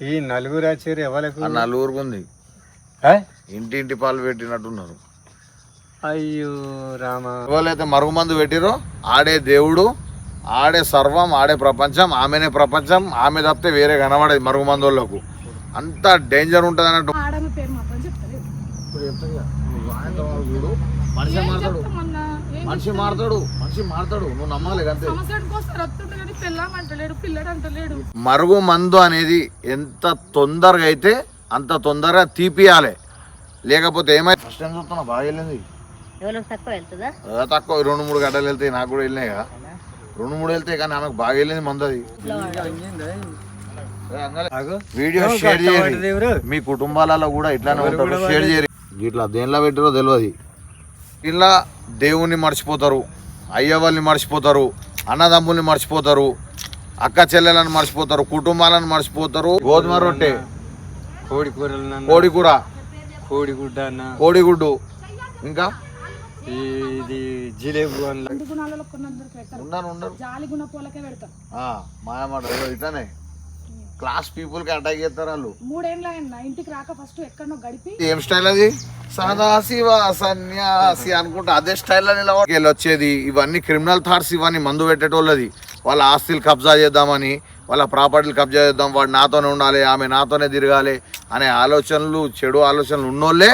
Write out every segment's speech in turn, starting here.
ఈ నలుగురు వచ్చారు ఎవరికి? ఆ నలుగురికి ఉంది. ఏ? ఇంటింటి పాలు పెట్టినట్టున్నారు. అయ్యో రామ. ఎవరైతే మరుగు మందు పెట్టిరో ఆడే దేవుడు ఆడే సర్వం ఆడే ప్రపంచం ఆమెనే ప్రపంచం ఆమె తప్పితే వేరే కనబడేది మరుగు మందు వాళ్ళకు అంత డేంజర్ ఉంటుంది అన్నట్టు. ఆడమ్మ పేరు మాత్రం చెప్తలేదు. మనిషి మారుతాడు. మనిషి మారుతాడు మనిషి మారుతాడు. నువ్వు నమ్మాలి అంతే. పిల్లం అంటలేడు పిల్లడు అంటలేడు మరుగు మందు అనేది ఎంత తొందరగా అయితే అంత తొందరగా తీపియాలి. లేకపోతే ఏమై ఫస్ట్ టైం చూస్తున్నా బాగా వెళ్ళింది. ఎవరికి తక్కువ వెళ్తుందా? ఆ, తక్కువ. రెండు మూడు గడ్డలు వెళ్తాయి నాకు కూడా వెళ్ళినాయి కదా. రెండు మూడు వెళ్తాయి కానీ ఆమెకు బాగా వెళ్ళింది మందు అది. వీడియో షేర్ చేయండి? మీ కుటుంబాలలో కూడా ఇట్లానే ఉంటారు కూడా షేర్ చేయరు ఇట్లా దేనిలో పెట్టారో తెలియదు ఇలా దేవుణ్ణి మర్చిపోతారు. అయ్య వాళ్ళని మర్చిపోతారు. అన్నదమ్ముల్ని మర్చిపోతారు అక్క చెల్లెలను మర్చిపోతారు కుటుంబాలను మర్చిపోతారు. గోధుమ రొట్టె కోడి కూరలు నాన్న. కోడి కూర కోడి గుడ్డ అన్న. కోడిగుడ్డు ఇంకా ఇది జిలేబు ఉండరు ఉండరు జాలి గుణ పోలకే మాయమాట ఇట్లానే. క్లాస్ పీపుల్కి అటాక్ చేస్తారు వాళ్ళు. మూడేళ్ళ ఇంటికి రాక ఫస్ట్ గడిపి ఏం స్టైల్ అది? సదాశివ సన్యాసి అనుకుంటా. అదే స్టైల్లో నిలబడి వచ్చేది. ఇవన్నీ క్రిమినల్ థాట్స్ ఇవన్నీ మందు పెట్టేటోళ్ళది. వాళ్ళ ఆస్తులు కబ్జా చేద్దామని వాళ్ళ ప్రాపర్టీలు కబ్జా చేద్దాం. వాడు నాతోనే ఉండాలి ఆమె నాతోనే తిరగాలి అనే ఆలోచనలు చెడు ఆలోచనలు ఉన్నోళ్ళే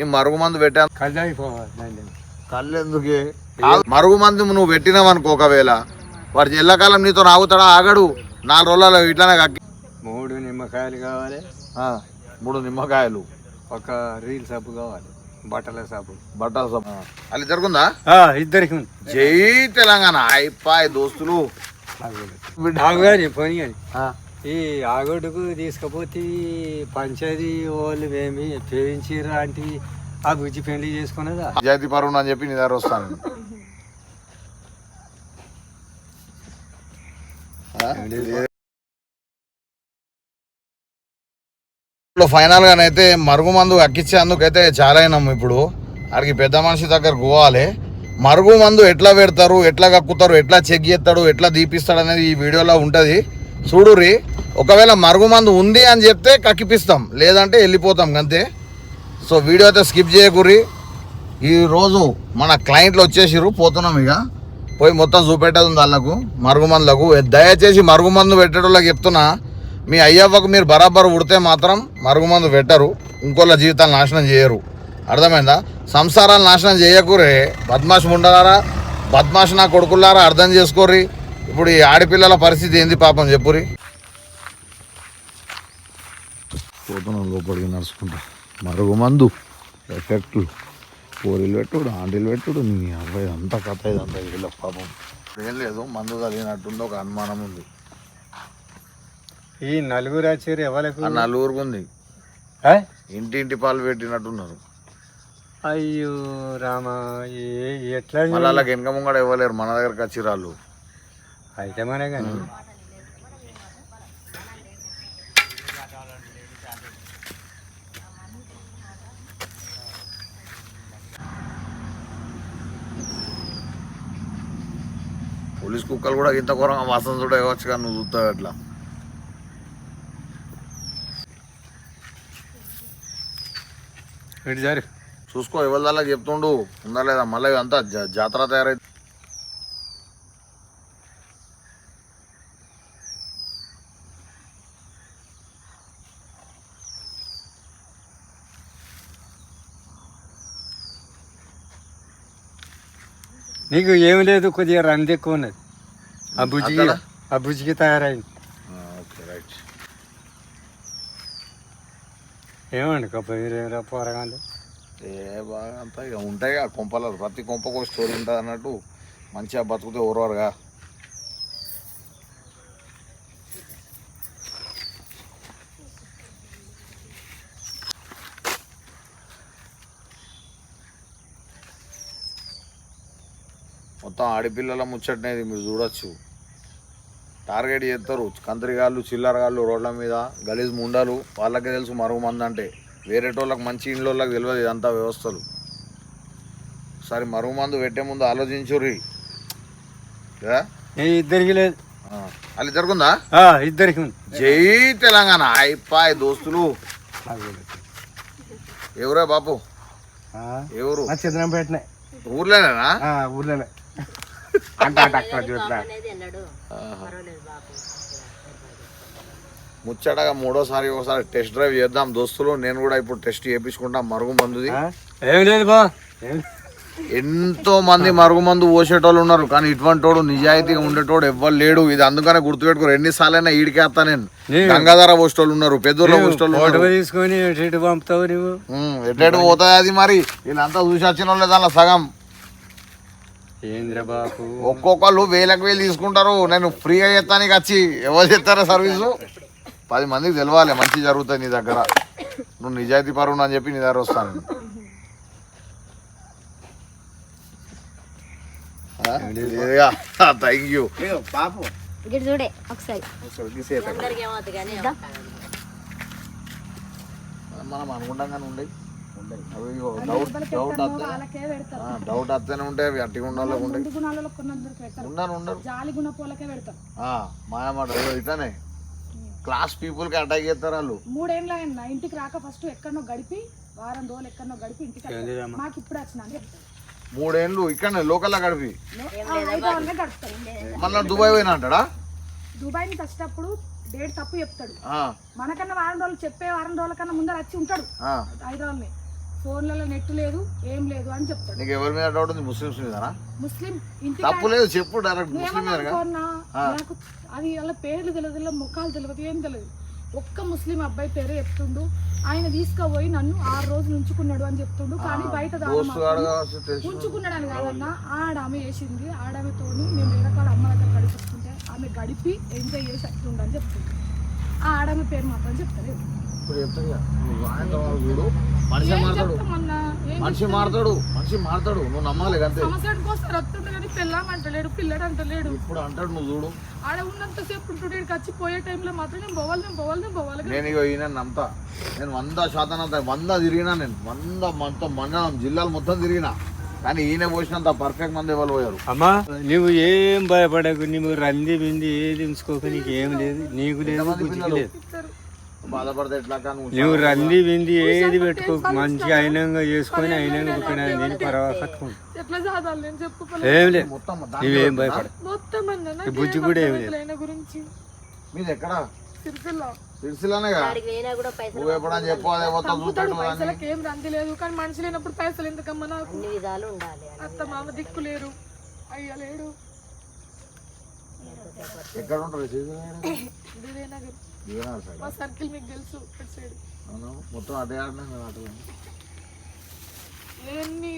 ఈ మరుగు మందు పెట్టాను కళ్ళు ఎందుకే? మరుగు మందు నువ్వు పెట్టినావు అనుకో ఒకవేళ. వాడు ఎల్లకాలం నీతో ఆగుతాడా ఆగడు. నాలుగు రోజులలో ఇట్లానే నిమ్మకాయలు కావాలి. ఆ, మూడు నిమ్మకాయలు. ఒక రీల్ సబ్బు కావాలి. బట్టల సబ్బు. బట్టల సబ్బు. అది జరుగుందా ఇద్దరికి. జై తెలంగాణ. అయిపాయ్ దోస్తులు. పోనీ కానీ ఈ ఆగొడుకు తీసుకపోతే పంచాయతీ వాళ్ళు ఏమి పేయించిర్రా అంటే ఆ బుజ్జి పెళ్ళి చేసుకున్నదా? జాతి పరువును అని చెప్పి నీ దగ్గర వస్తాను. ఫైనల్గా అయితే మరుగు మందు అక్కిచ్చేందుకైతే చాలా అయినాం ఇప్పుడు. ఆడికి పెద్ద మనిషి దగ్గర పోవాలి. మరుగు మందు ఎట్లా పెడతారు ఎట్లా కక్కుతారు ఎట్లా చెక్ చేస్తాడు ఎట్లా దీపిస్తాడు అనేది ఈ వీడియోలో ఉంటుంది. చూడుర్రి ఒకవేళ మరుగు మందు ఉంది అని చెప్తే కక్కిపిస్తాం లేదంటే వెళ్ళిపోతాం అంతే. సో వీడియో అయితే స్కిప్ చేయకుర్రి ఈరోజు మన క్లయింట్లు వచ్చేసిర్రు పోతున్నాం ఇక. పోయి మొత్తం చూపెట్టేది ఉంది వాళ్ళకు మరుగుమందులకు దయచేసి మరుగుమందు పెట్టేటోళ్ళకి చెప్తున్నా మీ అయ్యవ్వకు మీరు బరాబర్ ఉడితే మాత్రం మరుగుమందు పెట్టరు ఇంకోళ్ళ జీవితాలు నాశనం చేయరు. అర్థమైందా? సంసారాలు నాశనం చేయకూరే బద్మాష్ ఉండలారా బద్మాష్ నా కొడుకులారా అర్థం చేసుకోర్రి. ఇప్పుడు ఈ ఆడపిల్లల పరిస్థితి ఏంది పాపం చెప్పురి పోతున్నాం లోపలికి నడుచుకుంటా. మరుగు మందు ఎఫెక్ట్లు పూరీలు పెట్టుడు ఆంటీలు పెట్టుడు నీ అబ్బాయి అంతా కథ ఇదంతా వీళ్ళ పాపం. ఏం లేదు మందు తగినట్టుంది ఒక అనుమానం ఉంది. ఈ నలుగురు వచ్చారు ఎవరికి? నలుగురికి ఉంది. ఏ? ఇంటింటి పాలు పెట్టినట్టున్నారు. అయ్యో రామ ఎట్లా మళ్ళీ వాళ్ళకి వెనక ముంగడ ఇవ్వలేరు మన దగ్గరకు వచ్చి రాళ్ళు. అయితే మనే కానీ. పోలీస్ కుక్కలు కూడా ఇంత ఘోరంగా వాసన చూడ ఇవ్వచ్చు కానీ నువ్వు చూస్తావు అట్లా ఇటు జరు చూసుకో ఎవరి చెప్తుండు? ఉందా లేదా? మళ్ళీ అంతా జా- జాతర తయారై నీకు ఏమి లేదు కొద్దిగా రంది ఎక్కువ ఉన్నది. ఆ బుజ్జికి అక్కడ? ఆ బుజ్జికి తయారైంది ఓకే రైట్ ఏమండి కప్ప పోరగాలు ఏ బాగా అంతా ఇక ఉంటాయి ఆ కొంపలు ప్రతి కొంపకు కూడా స్టోరీ ఉంటుంది అన్నట్టు. మంచిగా బతుకుతే ఊరవరుగా మొత్తం ఆడపిల్లల ముచ్చటనేది మీరు చూడొచ్చు. టార్గెట్ చేస్తారు. కంత్రిగాళ్ళు చిల్లరగాళ్ళు రోడ్ల మీద గలీజ్ ముండాలు. వాళ్ళకే తెలుసు మరుగు మంది అంటే. వేరేటోళ్ళకి మంచి ఇండ్లోళ్ళకి తెలియదు ఇదంతా వ్యవస్థలు. ఒకసారి మరుగు మందు పెట్టే ముందు ఆలోచించుర్రి. ఏ? ఇద్దరికి లేదు. వాళ్ళిద్దరికుందా? ఆ, ఇద్దరికి ఉంది. జై తెలంగాణ. అయిపాయ్ దోస్తులు. ఎవరే బాపు? ఎవరు? చంద్రంపేటనే ఊర్లోనేనా? ఊర్లోనే. అంటే అంటే అక్కడ ముచ్చటగా మూడోసారి ఒకసారి టెస్ట్ డ్రైవ్ చేద్దాం. దోస్తులు నేను కూడా ఇప్పుడు టెస్ట్ చేయించుకుంటాం మరుగు మందుది. లేదు బా ఎంతో మంది మరుగు మందు పోసేటోళ్ళు ఉన్నారు కానీ ఇటువంటి వాడు నిజాయితీగా ఉండేటోడు ఎవ్వరు లేడు. ఇది అందుకనే గుర్తుపెట్టుకోరు ఎన్నిసార్లైనా ఈడికేస్తా నేను. గంగాధర పోసేటోళ్ళు ఉన్నారు పెద్దోళ్ళ పోసేటోళ్ళు తీసుకొని ఎటు ఇటు పంపుతావు నువ్వు? పోతుంది అది మరి? వీళ్ళంతా చూసి వచ్చిన వాళ్ళే దానిలో సగం. ఏంద్ర బాపు ఒక్కొక్కళ్ళు వేలకు వేలు తీసుకుంటారు. నేను ఫ్రీగా చేస్తానికి వచ్చి. ఎవరు చేస్తారా సర్వీసు పది మందికి తెలవాలి. మంచి జరుగుతుంది నీ దగ్గర. నువ్వు నిజాయితీ పరువు అని చెప్పి నీ దగ్గర వస్తాను థ్యాంక్ యూ చూడే ఒకసారి. మనం అనుకుంటాం కానీ ఉండే డౌట్ డౌట్ వస్తే వాళ్ళకే పెడతారు. డౌట్ వస్తేనే ఉంటే అవి అట్టి గుణాలలో ఉండరు ఉండరు జాలి పెడతారు. మాయమాట ఇట్లానే క్లాస్ పీపుల్కి అటాక్ చేస్తారు వాళ్ళు. మూడేళ్ళ ఆయన ఇంటికి రాక ఫస్ట్ ఎక్కడనో గడిపి వారం రోజులు ఎక్కడనో గడిపి ఇంటికి? మాకు ఇప్పుడు వచ్చిన మూడేళ్ళు ఇక్కడ లోకల్లో గడిపి. మళ్ళీ దుబాయ్ పోయినా అంటాడా? దుబాయ్ నుంచి వచ్చేటప్పుడు డేట్ తప్పు చెప్తాడు. ఆ, మనకన్నా వారం రోజులు చెప్పే వారం రోజుల కన్నా ముందర వచ్చి ఉంటాడు. ఆ. ఫోన్లలో నెట్ లేదు ఏం లేదు అని చెప్తాడు. నీకు ఎవరి మీద డౌట్ ఉంది? ముస్లిమ్స్ మీదనా? ముస్లిం ఇంటికి తప్పు లేదు చెప్పు డైరెక్ట్ ముస్లిం మీద అనుకోన్నా నాకు అది వాళ్ళ పేర్లు తెలియదు వాళ్ళ ముఖాలు తెలియదు ఏం తెలియదు ఒక్క ముస్లిం అబ్బాయి పేరే చెప్తుండు. ఆయన తీసుకుపోయి నన్ను ఆరు రోజులు ఉంచుకున్నాడు అని చెప్తుండు. కానీ బయట ఉంచుకున్నాడు అని కాదన్నా ఆడామె వేసింది ఆడామెతోని మేము వేరే కాడ అమ్మ దగ్గర గడిపిస్తుంటే ఆమె గడిపి ఎంజాయ్ చేసి అట్లుండు అని చెప్తుంది. ఆ ఆడామె పేరు మాత్రం చెప్తలేదు ఇప్పుడు చెప్తాను ఆయన మనిషి మారుతాడు. మనిషి మారుతాడు. మనిషి మారుతాడు. నువ్వు నమ్మాలి అంతే. సంవత్సరానికి వస్తుండే కానీ పిల్లం అంటలేడు పిల్లడు అంటలేడు. ఇప్పుడు అంటాడు నువ్వు చూడు. ఆడ ఉన్నంతసేపు ఉంటుండే వచ్చి పోయే టైంలో మాత్రం నేను పోవాలి నేను పోవాలి నేను పోవాలి నేను ఇక ఈయన నమ్ముతా. నేను వంద శాతం అంత వంద తిరిగినా నేను. వంద మొత్తం మండలం జిల్లాలు మొత్తం తిరిగినా. కానీ ఈయన పోసినంత పర్ఫెక్ట్ మంది ఎవరు పోయారు? అమ్మా నువ్వు ఏం భయపడకు నువ్వు రంది బింది ఏది ఉంచుకోక నీకు ఏం లేదు. నీకు లేదు లేదు. నువ్వు రంది బింది ఏది పెట్టుకోకు మంచిగా అయినంగా చేసుకొని అయినంగా బుక్కినా నేను పర్వా కట్టుకుంటా ఎట్లా చదవాలి నేను చెప్పుకోలేదు ఏం లేదు నువ్వేం భయపడ బుజ్జి కూడా ఏం లేదు. ఆయన గురించి. మీది ఎక్కడ సిరిసిల్ల. సిరిసిల్లనే కదా? అక్కడికి పోయినా కూడా పైసలు నువ్వు ఎప్పుడని చెప్పు అదే మొత్తం చంపుతాడు చూపెట్టు అని పైసలకి ఏం రంది లేదు. కానీ మనిషి లేనప్పుడు పైసలు ఎందుకమ్మా నాకు? అన్ని విధాలు ఉండాలి అత్త మామ దిక్కు లేరు. అయ్య లేడు. ఎక్కడ ఉంటారు? మా సర్కిల్ మీకు తెలుసు సైడ్. అవును మొత్తం అదే ఆడినా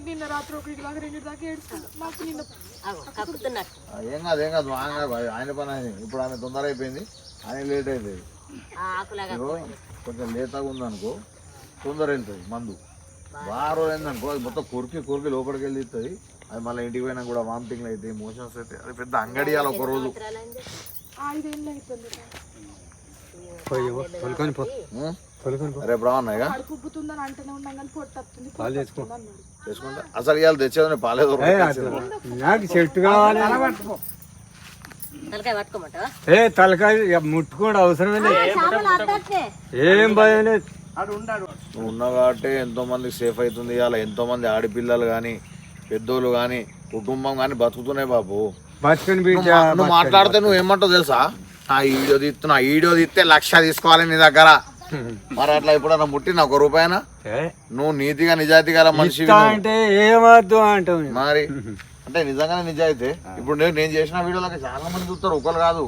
నిన్న రాత్రి ఒకటి దాకా రెండు దాకా ఏడుస్తుంది మాకు నిన్న అగో, కక్కుతున్నట్టు ఆ, ఏం కాదు ఏం కాదు ఆయన కాదు, ఆయన పని ఆయన ఇప్పుడు ఆమె తొందర అయిపోయింది ఆయన లేట్ అయిపోయింది. ఆ ఆకులాగా ఇగో కొంచెం లేతగా ఉందనుకో తొందర వెళ్తుంది మందు. బాగా రోజు అది మొత్తం కొరికి కొరికి లోపలికి వెళ్ళి ఇస్తుంది అది మళ్ళీ ఇంటికి పోయినా కూడా వామిటింగ్లు అవుతాయి మోషన్స్ అయితే అది పెద్ద అంగడి ఒక రోజు. రేపు రావన్నాయిగా చేసుకుంటా. అసలు ఇవాళ తెచ్చేదని పాలేదు నాకు చెట్టు కావాలి. ఏ తలకాయ ఇక ముట్టుకోవడం అవసరమే ఏం భయం లేదు. నువ్వు ఉన్నావు కాబట్టి ఎంతో మందికి సేఫ్ అవుతుంది ఇవాళ. ఎంతో మంది ఆడపిల్లలు కానీ పెద్దోళ్ళు కానీ కుటుంబం కానీ బతుకుతున్నాయి బాబు. బతుకుని నువ్వు మాట్లాడితే నువ్వు ఏమంటావు తెలుసా? నా వీడియో తీస్తున్నా వీడియో తీస్తే లక్ష తీసుకోవాలి నీ దగ్గర. మరి అట్లా ఎప్పుడన్నా ముట్టిన ఒక రూపాయనా? ఏ, నువ్వు నీతిగా నిజాయితీ గల మనిషి అంటే ఏమద్దు అంటావు నువ్వు. మరి? అంటే నిజంగానే నిజాయితీ. ఇప్పుడు నేను నేను చేసిన వీడియోలకి చాలా మంది చూస్తారు ఒకరు కాదు.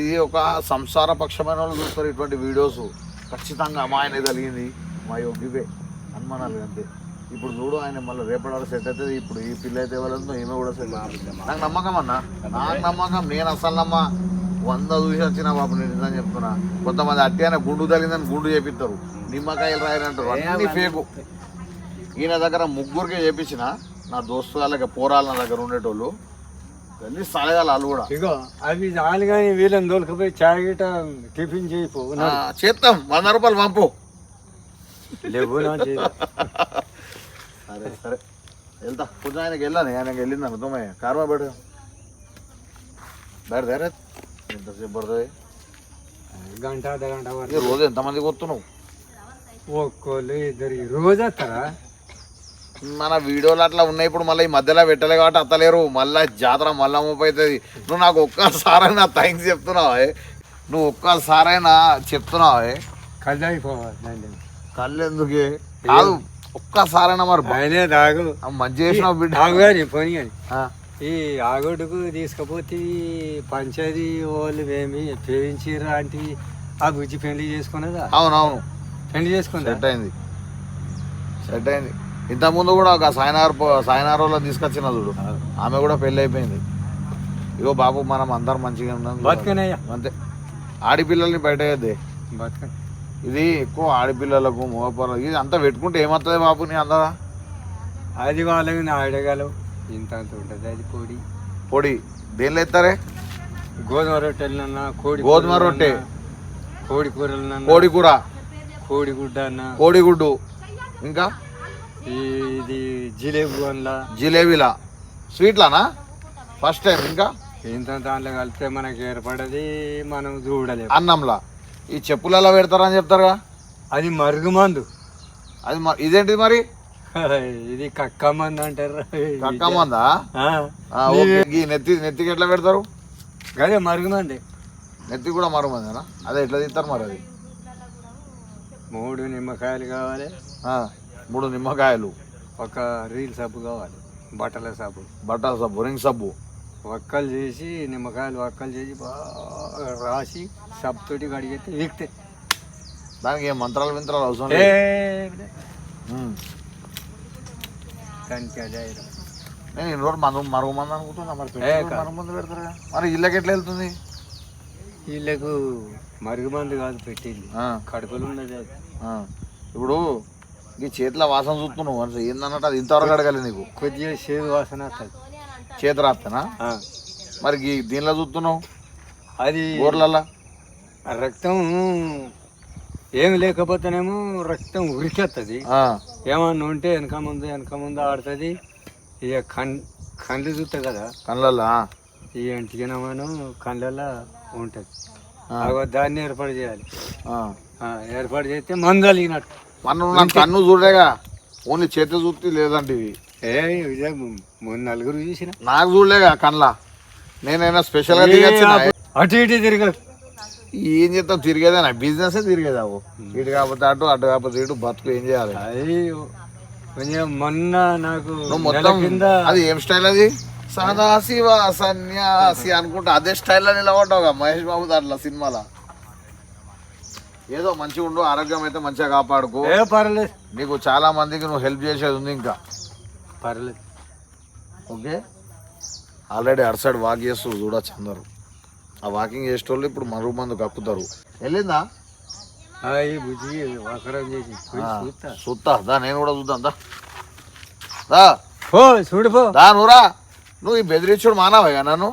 ఇది ఒక సంసార పక్షమైన వాళ్ళు చూస్తారు ఇటువంటి వీడియోస్. ఖచ్చితంగా మా ఆయన కలిగింది మా యోగివే. అనుమానాలు అంతే. ఇప్పుడు చూడు ఆయన మళ్ళీ రేపటి సెట్ అవుతుంది. ఇప్పుడు ఈ పిల్ల అయితే ఎవరు ఈమె కూడా సెట్ నాకు నమ్మకం అన్న. నాకు నమ్మకం నేను అసలు నమ్మ. వంద చూసి వచ్చిన బాబు నేను నిజం చెప్తున్నా. కొంతమంది అట్టి అయినా గుండు తగిలిందని గుండు చేపిస్తారు నిమ్మకాయలు రాయనంటారు అన్ని ఫేకు. ఈయన దగ్గర ముగ్గురికి చేపించిన. నా దోస్తు వాళ్ళకి పోరాలు నా దగ్గర ఉండేటోళ్ళు. సలగాలి వాళ్ళు కూడా. ఇగో అవి చాలు కానీ వీళ్ళని దొరకపోయి చాయ్ గిట టిఫిన్ చేయిపో చేస్తాం వంద రూపాయలు పంపు. లేవు. సరే సరే. వెళ్తా. కొంచెం ఆయనకి వెళ్ళాను ఆయనకి వెళ్ళింది అనుకోమయ్య కార్మా బెడ బెడ దేరే ఎంతసేపు పడుతుంది? గంట అర్ధ గంట వరకు రోజు ఎంతమంది కొత్తున్నావు ఒక్కోళ్ళు ఇద్దరు రోజు వస్తారా? మన వీడియోలు అట్లా ఉన్నాయి ఇప్పుడు మళ్ళీ ఈ మధ్యలో పెట్టలే కాబట్టి అత్తలేరు. మళ్ళీ జాతర మళ్ళా ముప్పై అవుతుంది. నువ్వు నాకు ఒక్కసారైనా థ్యాంక్స్ చెప్తున్నావా నువ్వు ఒక్కసారైనా చెప్తున్నావా కళ్ళు అయిపోవాలి కళ్ళు ఎందుకే కాదు ఒక్కసారైనా మరి మంచి చేసినావు బిడ్డ. పోనీ కానీ ఈ ఆగొడుకు తీసుకపోతే పంచాయతీ వాళ్ళు ఏమి పేవించిర్రా అంటే ఆ బుజ్జి పెళ్ళి చేసుకున్నదా? అవునవును. పెళ్ళి చేసుకుందా? సెట్ అయింది. సెట్ అయింది. ఇంతకుముందు కూడా ఒక సాయినార్ సాయినార్ వాళ్ళని తీసుకొచ్చిన చూడు. ఆమె కూడా పెళ్ళి అయిపోయింది. ఇగో బాబు మనం అందరం మంచిగా ఉన్నాం బతుకనయ్యా. అంతే. ఆడపిల్లల్ని బయట బతుకని ఇది ఎక్కువ ఆడపిల్లలకు మగపిల్లలకు ఇది అంతా పెట్టుకుంటే ఏమవుతుంది బాబు నీ అందరా అది వాళ్ళకి నా అడగలవు ఇంత అంత ఉంటుంది. అది కోడి పొడి. దేనిలో ఎత్తారే? గోధుమ రొట్టెలన్నా కోడి గోధుమ రొట్టె. కోడి కూరలన్నా కోడి కూర. కోడి గుడ్డ అన్న కోడిగుడ్డు ఇంకా? ఇది జిలేబు అన్లా జిలేబీలా? స్వీట్లానా? ఫస్ట్ టైం ఇంకా? ఇంత దాంట్లో కలిపితే మనకి ఏర్పడది మనం చూడలేము అన్నంలా? ఈ చెప్పులలో పెడతారని చెప్తారుగా? అది మరుగు మందు. అది ఇదేంటిది మరి? ఇది కక్క మందు అంటారు. కక్కమందా? నెత్తి నెత్తికి ఎట్లా పెడతారు? గదే మరుగు మంది నెత్తి కూడా మరమందేనా అదే ఎట్లా తీస్తారు మరి అది? మూడు నిమ్మకాయలు కావాలి. మూడు నిమ్మకాయలు. ఒక రీల్ సబ్బు కావాలి. బట్టల సబ్బు. బట్టల సబ్బు రింగ్ సబ్బు. వక్కలు చేసి నిమ్మకాయలు వక్కలు చేసి బాగా రాసి సబ్బుతోటి కడిగితే వీక్తే. దానికి ఏం మంత్రాలు వింత్రాలు అవసరం అదే. నేను ఇన్ని రోజులు మరుగు మరుగు మంది అనుకుంటున్నా మరి. మరుగు మంది పెడతారు? మరి ఇళ్ళకి ఎట్లా వెళ్తుంది? వీళ్ళకు మరుగు మందు కాదు పెట్టింది. ఆ, కడుపులు ఉన్నది. ఇప్పుడు ఈ చేతిలో వాసన చూస్తున్నావు అంటే ఏందన్నట్టు అది ఇంతవరకు అడగాలి నీకు. కొద్దిగా సేదు వాసన వస్తుంది చేతి రాస్తానా మరి దీనిలో చూస్తున్నావు? అది ఊర్లల్లో రక్తం ఏమి లేకపోతేనేమో రక్తం ఉరికెత్తది. ఆ, ఏమన్నా ఉంటే వెనక ముందు వెనక ముందు ఆడుతుంది. ఇక కన్ కళ్ళు చూస్తాయి కదా. కళ్ళల్లో. ఈ ఇంటికినమను కళ్ళల్లో ఉంటుంది. దాన్ని ఏర్పాటు చేయాలి. ఏర్పాటు చేస్తే మందు కలిగినట్టు మన కన్ను చూడలేగా? ఓన్లీ చేతి చూస్తే లేదంటే ఇవి. ఏ మూడు నలుగురు చూసిన. నాకు చూడలేగా కళ్ళ. నేనైనా స్పెషల్గా అటు ఇటు తిరగ ఏం చేస్తావు తిరిగేదేనా? బిజినెస్ తిరిగేదావు. ఇటు కాకపోతే అటు అటు కాకపోతే ఇటు బతుకు ఏం చేయాలి? మొన్న నాకు మొత్తం అది ఏం స్టైల్ అది? సదా శివ సన్యాసి అనుకుంటా. అదే స్టైల్లో నిలబడ్డావుగా మహేష్ బాబు దాంట్లో సినిమాలో. ఏదో మంచిగా ఉండు ఆరోగ్యం అయితే మంచిగా కాపాడుకో. ఏ పర్లేదు. నీకు చాలా మందికి నువ్వు హెల్ప్ చేసేది ఉంది ఇంకా. పర్లేదు. ఓకే? ఆల్రెడీ అటు సైడ్ వాక్ చేస్తూ చూడొచ్చు అందరు ఆ వాకింగ్ చేసేటోళ్ళు ఇప్పుడు మరుగు మందు కక్కుతారు. వెళ్ళిందా? బుజ్జి వకరం చేసి. చూస్తా దా నేను కూడా చూద్దాం. దా. దా. పో చూడు పో. దా నువ్వురా నువ్వు ఈ బెదిరించుడు మానవయ్యా నన్ను?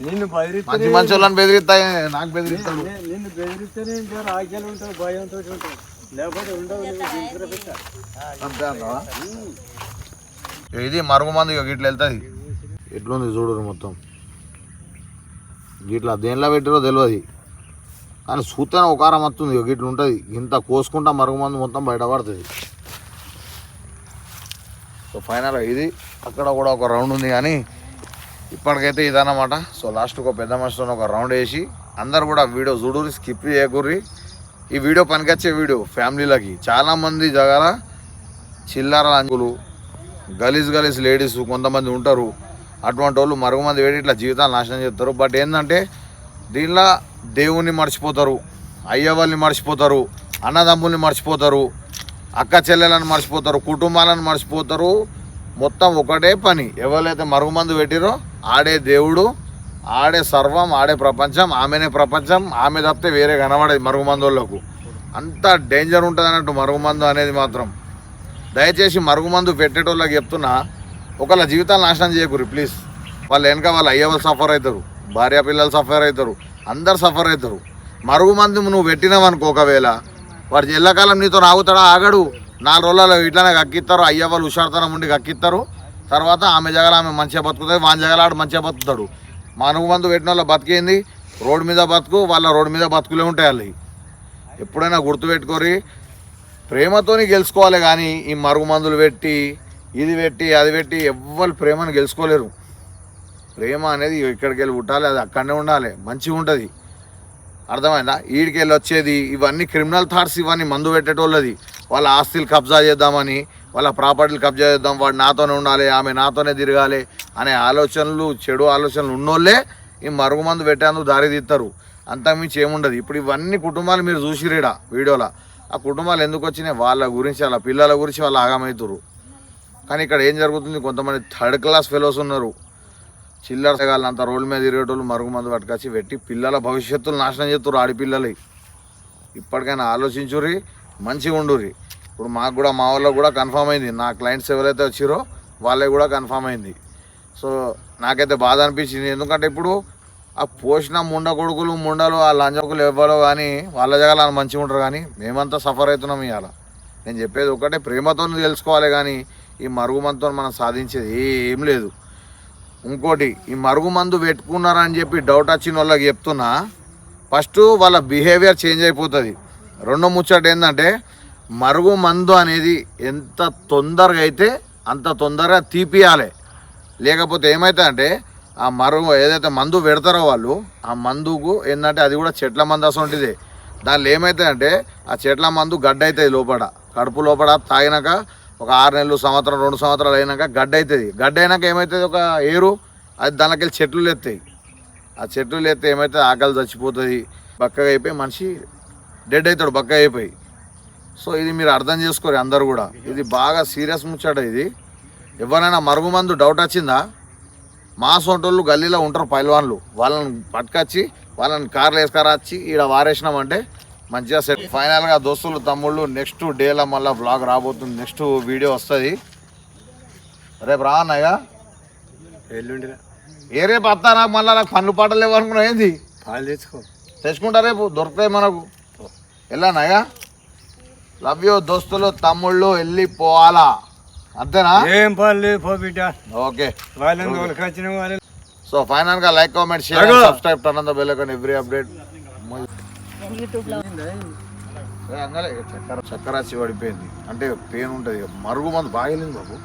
నిన్ను బెదిరిస్తే మంచి మంచి వాళ్ళని బెదిరిస్తా నాకు బెదిరిస్తాడు నిన్ను బెదిరిస్తేనే ఉంటావు భయంతో ఉంటావు లేకపోతే ఉండవు. అంతే ఇది మరుగు మంది ఇక గిట్ల వెళ్తుంది. ఎట్లుంది చూడరు మొత్తం. గిట్ల దేనిలో పెట్టారో తెలియదు కానీ సూతన ఒకారం వస్తుంది ఇక గిట్ల ఉంటుంది. ఇంత కోసుకుంటా మరుగు మందు మొత్తం బయటపడుతుంది సో ఫైనల్ ఇది. అక్కడ కూడా ఒక రౌండ్ ఉంది కానీ ఇప్పటికైతే ఇదన్నమాట. సో లాస్ట్ ఒక పెద్ద మనిషితో ఒక రౌండ్ వేసి అందరు కూడా వీడియో చూడురి స్కిప్ చేయకూర్రి. ఈ వీడియో పనికొచ్చే వీడియో ఫ్యామిలీలకి. చాలామంది జగల చిల్లర అంకులు గలీజ్ గలీజ్ లేడీస్ కొంతమంది ఉంటారు. అటువంటి వాళ్ళు మరుగుమంది వేడి ఇట్లా జీవితాలు నాశనం చేస్తారు. బట్ ఏంటంటే దీనిలో దేవుణ్ణి మర్చిపోతారు అయ్యవాళ్ళని మర్చిపోతారు అన్నదమ్ముల్ని మర్చిపోతారు అక్క చెల్లెలను మర్చిపోతారు కుటుంబాలను మర్చిపోతారు. మొత్తం ఒకటే పని. ఎవరైతే మరుగుమందు పెట్టిరో ఆడే దేవుడు ఆడే సర్వం ఆడే ప్రపంచం ఆమెనే ప్రపంచం ఆమె తప్పితే వేరే కనబడేది మరుగుమందులకు అంత డేంజర్ ఉంటుంది అన్నట్టు మరుగుమందు అనేది మాత్రం. దయచేసి మరుగుమందు పెట్టేటోళ్ళకి చెప్తున్నా ఒకళ్ళ జీవితాలు నాశనం చేయకూరు ప్లీజ్ వాళ్ళు వెనక వాళ్ళ అయ్య వాళ్ళు సఫర్ అవుతారు భార్య పిల్లలు సఫర్ అవుతారు అందరు సఫర్ అవుతారు మరుగుమందు నువ్వు పెట్టినావనుకో ఒకవేళ వాడు ఎల్లకాలం నీతో ఆగుతాడా ఆగడు. నాలుగు రోజులలో ఇట్లానే కక్కిస్తారు అయ్య వాళ్ళు హుషారుతనం ఉండి కక్కిస్తారు. తర్వాత ఆమె జగల ఆమె మంచిగా బతుకుతుంది వాని జగల ఆడు మంచిగా బతుకుతాడు. మనుగు మందు పెట్టిన వాళ్ళ బతికేంది రోడ్డు మీద బతుకు వాళ్ళ రోడ్డు మీద బతుకులే ఉంటాయి వాళ్ళు ఎప్పుడైనా గుర్తుపెట్టుకోరి ప్రేమతోని గెలుచుకోవాలి కానీ ఈ మరుగు మందులు పెట్టి ఇది పెట్టి అది పెట్టి ఎవ్వరు ప్రేమను గెలుచుకోలేరు. ప్రేమ అనేది ఇక్కడికి వెళ్ళి పుట్టాలి అది అక్కడనే ఉండాలి మంచిగా ఉంటుంది. అర్థమైందా? ఈడికి వెళ్ళి వచ్చేది ఇవన్నీ క్రిమినల్ థాట్స్ ఇవన్నీ మందు పెట్టేటోళ్ళది. వాళ్ళ ఆస్తులు కబ్జా చేద్దామని వాళ్ళ ప్రాపర్టీలు కబ్జా చేద్దాం వాడు నాతోనే ఉండాలి ఆమె నాతోనే తిరగాలి అనే ఆలోచనలు చెడు ఆలోచనలు ఉన్నోళ్ళే ఈ మరుగు మందు పెట్టేందుకు దారి తీస్తారు. అంతకుమించి ఏముండదు. ఇప్పుడు ఇవన్నీ కుటుంబాలు మీరు చూసిరీడా వీడియోలో. ఆ కుటుంబాలు ఎందుకు వచ్చినాయి? వాళ్ళ గురించి వాళ్ళ పిల్లల గురించి వాళ్ళు ఆగమవుతారు కానీ ఇక్కడ ఏం జరుగుతుంది? కొంతమంది థర్డ్ క్లాస్ ఫెలోస్ ఉన్నారు. చిల్లర సగాళ్ళు అంత రోడ్ల మీద తిరిగేటోళ్ళు మరుగు మందు పట్టుకొచ్చి పెట్టి పిల్లల భవిష్యత్తులు నాశనం చేస్తారు ఆడపిల్లలు. ఇప్పటికైనా ఆలోచించుర్రి మంచిగా ఉండుర్రి. ఇప్పుడు మాకు కూడా మా వాళ్ళకు కూడా కన్ఫామ్ అయింది. నా క్లయింట్స్ ఎవరైతే వచ్చారో వాళ్ళకి కూడా కన్ఫామ్ అయింది. సో నాకైతే బాధ అనిపించింది. ఎందుకంటే ఇప్పుడు ఆ పోషణ ముండ కొడుకులు ముండలు ఆ లంజకులు ఎవ్వరో కానీ వాళ్ళ జగలు మంచిగా ఉంటారు కానీ మేమంతా సఫర్ అవుతున్నాం ఇవాళ నేను చెప్పేది ఒకటే ప్రేమతో తెలుసుకోవాలి కానీ ఈ మరుగుమందుతో మనం సాధించేది ఏం లేదు. ఇంకోటి ఈ మరుగు మందు పెట్టుకున్నారని చెప్పి డౌట్ వచ్చిన వాళ్ళకి చెప్తున్నా. ఫస్ట్ వాళ్ళ బిహేవియర్ చేంజ్ అయిపోతుంది. రెండో ముచ్చట ఏంటంటే మరుగు మందు అనేది ఎంత తొందరగా అయితే అంత తొందరగా తీపియాలి. లేకపోతే ఏమవుతుందంటే ఆ మరుగు ఏదైతే మందు పెడతారో వాళ్ళు ఆ మందుకు ఏంటంటే అది కూడా చెట్ల మందు అసలుంటిదే దానిలో ఏమవుతుందంటే ఆ చెట్ల మందు గడ్డ అవుతుంది లోపల. కడుపు లోపల తాగినాక ఒక ఆరు నెలలు సంవత్సరం రెండు సంవత్సరాలు అయినాక గడ్డ అవుతుంది గడ్డ అయినాక ఏమవుతుంది ఒక ఏరు అది దానికి చెట్లు లేస్తాయి. ఆ చెట్లు లేస్తే ఏమైతే ఆకలి చచ్చిపోతుంది. బక్కగా అయిపోయి మనిషి డెడ్ అవుతాడు బక్క అయిపోయి. సో ఇది మీరు అర్థం చేసుకోరు అందరు కూడా. ఇది బాగా సీరియస్ ముచ్చట ఇది. ఎవరైనా మరుగు మందు డౌట్ వచ్చిందా? మా సొంటోళ్ళు గల్లీలో ఉంటారు పైల్వాన్లు. వాళ్ళని పట్టుకొచ్చి వాళ్ళని కార్లు వేసుకరచ్చి ఈడ వారేసినామంటే మంచిగా సెట్ ఫైనల్గా దోస్తులు తమ్ముళ్ళు నెక్స్ట్ డేలో మళ్ళీ బ్లాగ్ రాబోతుంది. నెక్స్ట్ వీడియో వస్తుంది. రేపు రా అన్నయ్య. ఎల్లుండిరా ఏ రేపు వస్తా నాకు మళ్ళీ నాకు పన్ను పాటలు లేవు అనుకున్నా ఏంది? పాలు తెచ్చుకో. తెచ్చుకుంటా రేపు? దొరుకుతాయి మనకు. వెళ్ళానయ్యా లవ్ యూ దోస్తులు తమ్ముళ్ళు వెళ్ళిపోవాలా అంతేనా? ఏం పాలు లేదు పో బిడ్డ. ఓకే. వాళ్ళని వాళ్ళు సో ఫైనల్గా like comment share. Subscribe turn on the bell icon every update చక్కెర చక్కెర వచ్చి పడిపోయింది. అంటే పెయిన్ ఉంటుంది. మరుగు మంది బాగా వెళ్ళింది బాబు.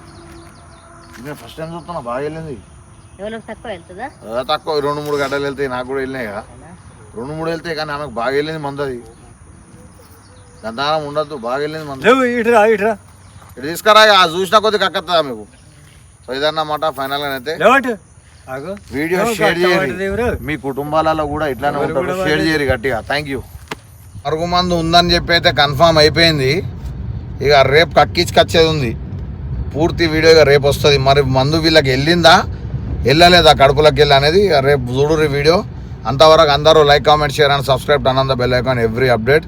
నేను ఫస్ట్ టైం చూస్తున్నా బాగా వెళ్ళింది. ఎవరికి తక్కువ వెళ్తుందా? ఆ, తక్కువ. రెండు మూడు గంటలు వెళ్తాయి నాకు కూడా వెళ్ళినాయి కదా రెండు మూడు వెళ్తాయి కానీ ఆమెకు బాగా వెళ్ళింది మంది అది. గంధారం ఉండద్దు బాగా వెళ్ళింది మంది. లేవు ఇటురా ఇటురా ఇటు తీసుకురా ఆ చూసినా కొద్ది కక్కత్తా మీకు సో ఇదన్నమాట ఫైనల్ అయితే. లేవటు? అగో వీడియో షేర్ చేయండి? మీ కుటుంబాలలో కూడా ఇట్లానే ఉంటారు. షేర్ చేయరు గట్టిగా. థ్యాంక్ యూ మరుగు మందు ఉందని చెప్పి అయితే కన్ఫామ్ అయిపోయింది. ఇక రేపు కక్కించుకొచ్చేది ఉంది పూర్తి వీడియో ఇక రేపు వస్తుంది. మరి మందు వీళ్ళకి వెళ్ళిందా? వెళ్ళలేదా కడుపులోకి వెళ్ళి అనేది ఇక రేపు చూడుర్రి వీడియో. అంతవరకు అందరూ like comment share and subscribe and the bell icon every update.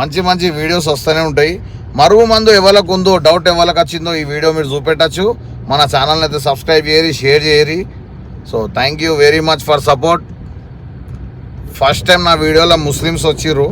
మంచి మంచి వీడియోస్ వస్తూనే ఉంటాయి. మరుగు మందు ఎవరికి ఉందో డౌట్ ఎవరికి వచ్చిందో ఈ వీడియో మీరు చూపెట్టచ్చు. మన ఛానల్ని అయితే సబ్స్క్రైబ్ చేయరి share చేయరి so thank you very much for support. First time నా వీడియోలో ముస్లిమ్స్ వచ్చిర్రు.